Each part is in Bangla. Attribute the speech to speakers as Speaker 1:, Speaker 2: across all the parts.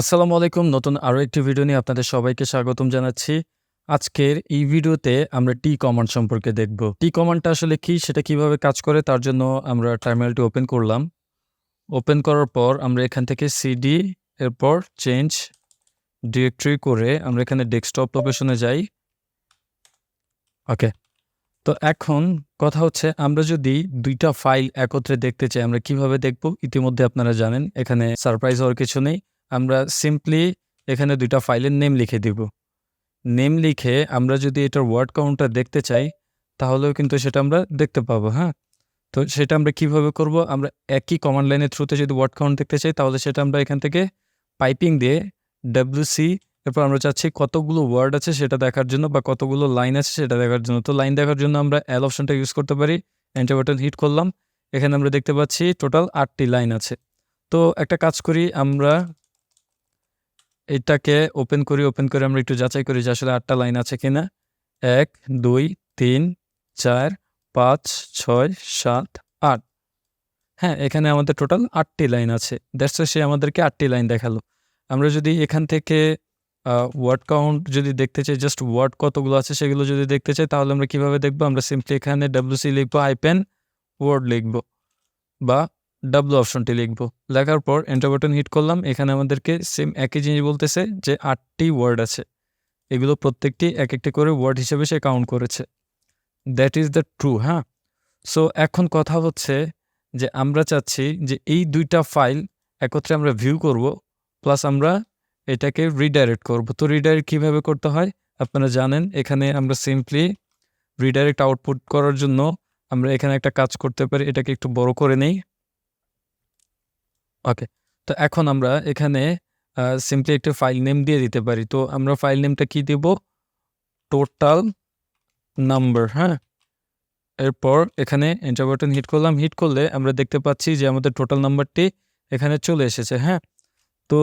Speaker 1: আসসালামু আলাইকুম। নতুন আরও একটি ভিডিও নিয়ে আপনাদের সবাইকে স্বাগতম জানাচ্ছি। আজকের এই ভিডিওতে আমরা টি কমান্ড সম্পর্কে দেখব। টি কমান্ডটা আসলে কি, সেটা কীভাবে কাজ করে, তার জন্য আমরা টার্মিনালটি ওপেন করলাম। ওপেন করার পর আমরা এখান থেকে সিডি এরপর চেঞ্জ ডিরেক্টরি করে আমরা এখানে ডেস্কটপ লোকেশনে যাই। ওকে তো এখন কথা হচ্ছে, আমরা যদি দুইটা ফাইল একত্রে দেখতে চাই, আমরা কীভাবে দেখব? ইতিমধ্যে আপনারা জানেন, এখানে সারপ্রাইজ হওয়ার কিছু নেই। আমরা সিম্পলি এখানে দুইটা ফাইলের নেম লিখে দিব। নেম লিখে আমরা যদি এটার ওয়ার্ড কাউন্টটা দেখতে চাই, তাহলেও কিন্তু সেটা আমরা দেখতে পাবো হ্যাঁ? তো সেটা আমরা কীভাবে করব? আমরা একই কমান্ড লাইনের থ্রুতে যদি ওয়ার্ড কাউন্ট দেখতে চাই, তাহলে সেটা আমরা এখান থেকে পাইপিং দিয়ে ডাব্লিউসি এরপর আমরা চাচ্ছি কতগুলো ওয়ার্ড আছে সেটা দেখার জন্য বা কতগুলো লাইন আছে সেটা দেখার জন্য। তো লাইন দেখার জন্য আমরা এল অপশনটা ইউজ করতে পারি। এন্টার বাটন হিট করলাম। এখানে আমরা দেখতে পাচ্ছি টোটাল আটটি লাইন আছে। তো একটা কাজ করি, আমরা এটাকে ওপেন করি ওপেন করে আমরা একটু যাচাই করি যে আসলে আটটা লাইন আছে কিনা। এক, দুই, তিন, চার, পাঁচ, ছয়, সাত, আট। হ্যাঁ এখানে আমাদের টোটাল আটটি লাইন আছে। দ্যাটস সে আমাদেরকে আটটি লাইন দেখাল। আমরা যদি এখান থেকে ওয়ার্ড কাউন্ট যদি দেখতে চাই জাস্ট ওয়ার্ড কতগুলো আছে সেগুলো যদি দেখতে চাই, তাহলে আমরা কীভাবে দেখব? আমরা সিম্পলি এখানে ডাব্লিউসি লিখব আইপেন ওয়ার্ড লিখব। বা ডাব্লু অপশনটি লিখব। লেখার পর এন্টার বাটন হিট করলাম। এখানে আমাদেরকে সেম একই জিনিস বলতেছে যে আটটি ওয়ার্ড আছে। এগুলো প্রত্যেকটি এক একটি করে ওয়ার্ড হিসেবে সে কাউন্ট করেছে। দ্যাট ইজ দ্য ট্রু হ্যাঁ? সো এখন কথা হচ্ছে যে আমরা চাচ্ছি যে এই দুইটা ফাইল একত্রে আমরা ভিউ করব প্লাস আমরা এটাকে রিডাইরেক্ট করব। তো রিডাইরেক্ট কীভাবে করতে হয়? আপনারা জানেন, এখানে আমরা সিম্পলি রিডাইরেক্ট আউটপুট করার জন্য আমরা এখানে একটা কাজ করতে পারি। এটাকে একটু বড় করে নেই। ওকে তো এখন আমরা এখানে সিম্পলি একটা ফাইল নেম দিয়ে দিতে পারি। তো আমরা ফাইল নেমটা কি দেব? টোটাল নাম্বার হ্যাঁ? এরপর এখানে এন্টার বাটন হিট করলাম। হিট করলে আমরা দেখতে পাচ্ছি যে আমাদের টোটাল নাম্বারটি এখানে চলে এসেছে হ্যাঁ? তো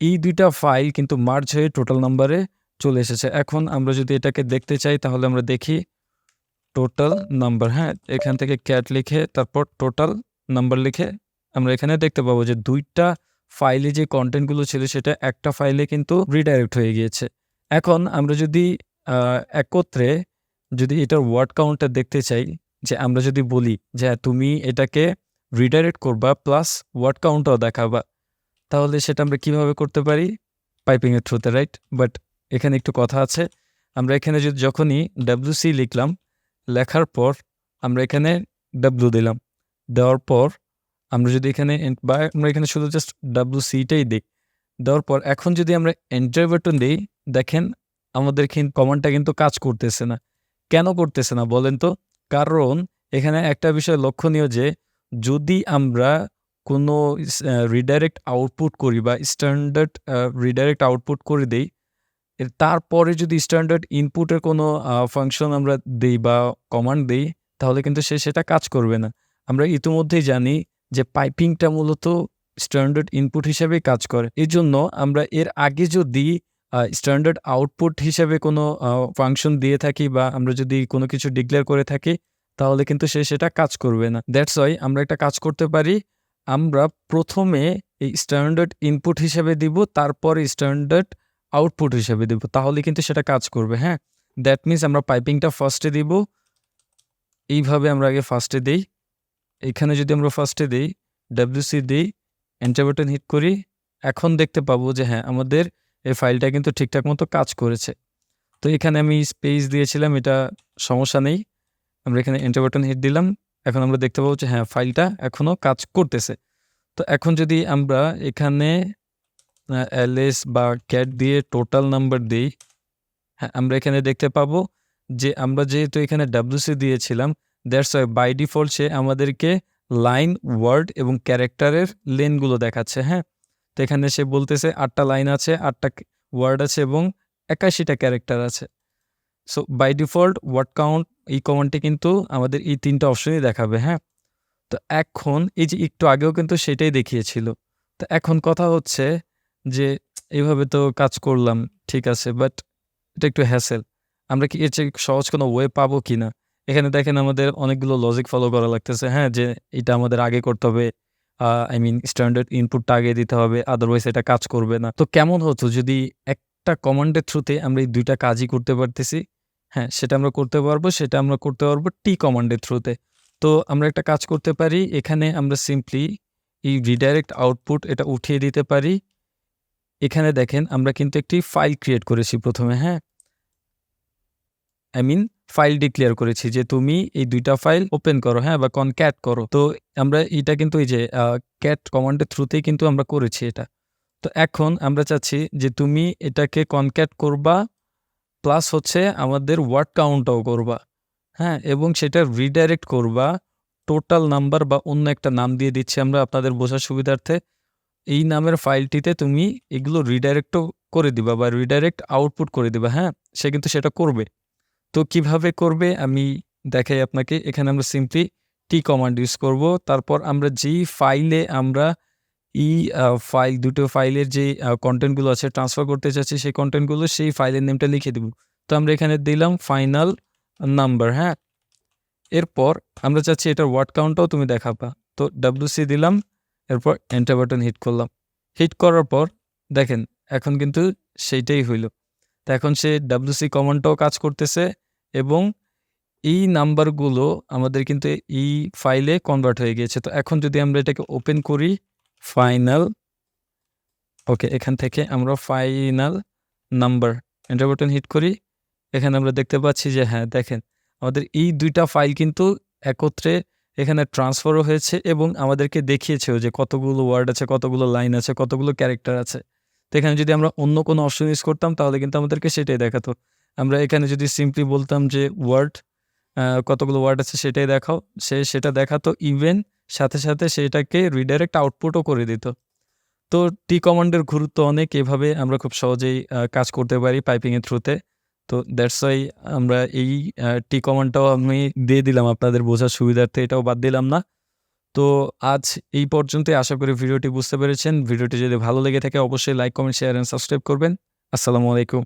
Speaker 1: এই দুইটা ফাইল কিন্তু মার্চ হয়ে টোটাল নাম্বারে চলে এসেছে। এখন আমরা যদি এটাকে দেখতে চাই, তাহলে আমরা দেখি টোটাল নাম্বার হ্যাঁ? এখান থেকে ক্যাট লিখে, তারপর টোটাল নাম্বার লিখে আমরা এখানে দেখতে পাবো যে দুইটা ফাইলে যে কন্টেন্টগুলো ছিল সেটা একটা ফাইলে কিন্তু রিডাইরেক্ট হয়ে গিয়েছে। এখন আমরা যদি একত্রে যদি এটার ওয়ার্ড কাউন্টটা দেখতে চাই যে আমরা যদি বলি যে হ্যাঁ, তুমি এটাকে রিডাইরেক্ট করবা প্লাস ওয়ার্ড কাউন্টটাও দেখাবা তাহলে সেটা আমরা কীভাবে করতে পারি? পাইপিংয়ের থ্রুতে রাইট বাট এখানে একটু কথা আছে। আমরা এখানে যদি যখনই ডাব্লিউসি লিখলাম লেখার পর আমরা এখানে ডাব্লু দিলাম। দেওয়ার পর আমরা যদি এখানে বা আমরা এখানে শুধু জাস্ট ডাব্লু সিটাই দিই, দেওয়ার পর এখন যদি আমরা এন্টার বাটন দিই, দেখেন আমাদের কমান্ডটা কিন্তু কাজ করতেছে না। কেন করতেছে না বলেন তো? কারণ এখানে একটা বিষয় লক্ষণীয় যে, যদি আমরা কোনো রিডাইরেক্ট আউটপুট করি বা স্ট্যান্ডার্ড রিডাইরেক্ট আউটপুট করে দেই তারপরে যদি স্ট্যান্ডার্ড ইনপুটের কোনো ফাংশন আমরা দিই বা কমান্ড দিই, তাহলে কিন্তু সে সেটা কাজ করবে না। আমরা ইতিমধ্যেই জানি যে পাইপিংটা মূলত স্ট্যান্ডার্ড ইনপুট হিসেবে কাজ করে। এই জন্য আমরা এর আগে যদি স্ট্যান্ডার্ড আউটপুট হিসেবে কোনো ফাংশন দিয়ে থাকি বা আমরা যদি কোনো কিছু ডিক্লেয়ার করে থাকি, তাহলে কিন্তু সে সেটা কাজ করবে না। দ্যাটস ওয়াই আমরা একটা কাজ করতে পারি। আমরা প্রথমে এই স্ট্যান্ডার্ড ইনপুট হিসেবে দিব, তারপর স্ট্যান্ডার্ড আউটপুট হিসেবে দিব, তাহলে কিন্তু সেটা কাজ করবে হ্যাঁ? দ্যাট মিনস আমরা পাইপিংটা ফার্স্টে দিব। এইভাবে আমরা আগে ফার্স্টে দিই। এখানে যদি আমরা ফার্স্টে দিই ডাব্লিউসি দিই এন্টার বাটন হিট করি, এখন দেখতে পাবো যে হ্যাঁ আমাদের এই ফাইলটা কিন্তু ঠিকঠাক মতো কাজ করেছে। তো এখানে আমি স্পেস দিয়েছিলাম, এটা সমস্যা নেই। আমরা এখানে এন্টার বাটন হিট দিলাম, এখন আমরা দেখতে পাবো যে হ্যাঁ ফাইলটা এখনও কাজ করতেছে। তো এখন যদি আমরা এখানে এলএস বা ক্যাট দিয়ে টোটাল নাম্বার দিই হ্যাঁ আমরা এখানে দেখতে পাবো যে আমরা যেহেতু এখানে ডাব্লিউসি দিয়েছিলাম দ্যাটস ওয়াই বাই ডিফল্ট সে আমাদেরকে লাইন ওয়ার্ড এবং ক্যারেক্টারের লেনগুলো দেখাচ্ছে হ্যাঁ? তো এখানে সে বলতেছে আটটা লাইন আছে, আটটা ওয়ার্ড আছে এবং একাশিটা ক্যারেক্টার আছে। So by default word count এই কমান্ডটি কিন্তু আমাদের এই তিনটা অপশনই দেখাবে হ্যাঁ? তো এখন, এই যে একটু আগেও কিন্তু সেটাই দেখিয়েছিল। তো এখন কথা হচ্ছে যে, এইভাবে তো কাজ করলাম, ঠিক আছে বাট এটা একটু হ্যাসেল আমরা কি এর চেয়ে সহজ কোনো ওয়ে পাবো কি না এখানে দেখেন আমাদের অনেকগুলো লজিক ফলো করা লাগতেছে। হ্যাঁ যে এটা আমাদের আগে করতে হবে আই মিন স্ট্যান্ডার্ড ইনপুটটা আগে দিতে হবে আদারওয়াইজ এটা কাজ করবে না। তো কেমন হতো যদি একটা কমান্ডের থ্রুতে আমরা এই দুইটা কাজই করতে পারতেছি? হ্যাঁ সেটা আমরা করতে পারব, সেটা আমরা করতে পারব টি কমান্ডের থ্রুতে তো। আমরা একটা কাজ করতে পারি, এখানে আমরা সিম্পলি এই রিডাইরেক্ট আউটপুট এটা উঠিয়ে দিতে পারি। এখানে দেখেন আমরা কিন্তু একটি ফাইল ক্রিয়েট করেছি প্রথমে হ্যাঁ। আই মিন ফাইল ডিক্লেয়ার করেছি যে তুমি এই দুইটা ফাইল ওপেন করো হ্যাঁ বা কনক্যাট করো। তো আমরা এটা কিন্তু এই যে ক্যাট কমান্ডের থ্রুতেই কিন্তু আমরা করেছি এটা। তো এখন আমরা চাচ্ছি যে তুমি এটাকে কনক্যাট করবা প্লাস হচ্ছে আমাদের ওয়ার্ড কাউন্টটাও করবা হ্যাঁ এবং সেটা রিডাইরেক্ট করবা টোটাল নাম্বার বা অন্য একটা নাম দিয়ে দিচ্ছি আমরা আপনাদের বোঝার সুবিধার্থে। এই নামের ফাইলটিতে তুমি এগুলো রিডাইরেক্টও করে দিবা বা রিডাইরেক্ট আউটপুট করে দিবা হ্যাঁ সে কিন্তু সেটা করবে। তো কীভাবে করবে? আমি দেখাই আপনাকে। এখানে আমরা সিম্পলি টি কমান্ড ইউজ করব। তারপর আমরা যেই ফাইলে আমরা ই ফাইল দুটো ফাইলের যে কন্টেন্টগুলো আছে ট্রান্সফার করতে চাচ্ছি, সেই কন্টেন্টগুলো সেই ফাইলের নেমটা লিখে দেব। তো আমরা এখানে দিলাম ফাইনাল নাম্বার হ্যাঁ? এরপর আমরা চাচ্ছি এটার ওয়ার্ড কাউন্টটাও তুমি দেখাবা। তো ডাব্লিউসি দিলাম, এরপর এন্টার বাটন হিট করলাম। হিট করার পর দেখেন, এখন কিন্তু সেইটাই হইল। তো এখন সে ডাব্লিউসি কমান্ডটাও কাজ করতেছে। এবং এই নাম্বারগুলো আমাদের কিন্তু এই ফাইলে কনভার্ট হয়ে গিয়েছে। তো এখন যদি আমরা এটাকে ওপেন করি ফাইনাল ওকে এখান থেকে আমরা final number enter button hit করি। এখানে আমরা দেখতে পাচ্ছি যে হ্যাঁ দেখেন, আমাদের এই দুইটা ফাইল কিন্তু একত্রে এখানে ট্রান্সফারও হয়েছে এবং আমাদেরকে দেখিয়েছেও যে কতগুলো ওয়ার্ড আছে, কতগুলো লাইন আছে, কতগুলো ক্যারেক্টার আছে। তো এখানে যদি আমরা অন্য কোনো অপশন ইউজ করতাম, তাহলে কিন্তু আমাদেরকে সেটাই দেখাতো। আমরা এখানে যদি সিম্পলি বলতাম যে ওয়ার্ড কতগুলো ওয়ার্ড আছে সেটাই দেখাও। সে সেটা দেখাতো ইভেন সাথে সাথে সেটাকে রিডাইরেক্ট আউটপুটও করে দিত। তো টি কমান্ডের গুরুত্ব অনেক, এভাবে আমরা খুব সহজেই কাজ করতে পারি পাইপিংয়ের থ্রুতে তো। দ্যাটস ওয়াই আমরা এই টি কমান্ডটাও আমি দিয়ে দিলাম আপনাদের বোঝার সুবিধার্থে, এটাও বাদ দিলাম না। তো আজ এই পর্যন্তই, আশা করি ভিডিওটি বুঝতে পেরেছেন। ভিডিওটি যদি ভালো লেগে থাকে, অবশ্যই like comment share and subscribe করবেন। আসসালামু আলাইকুম।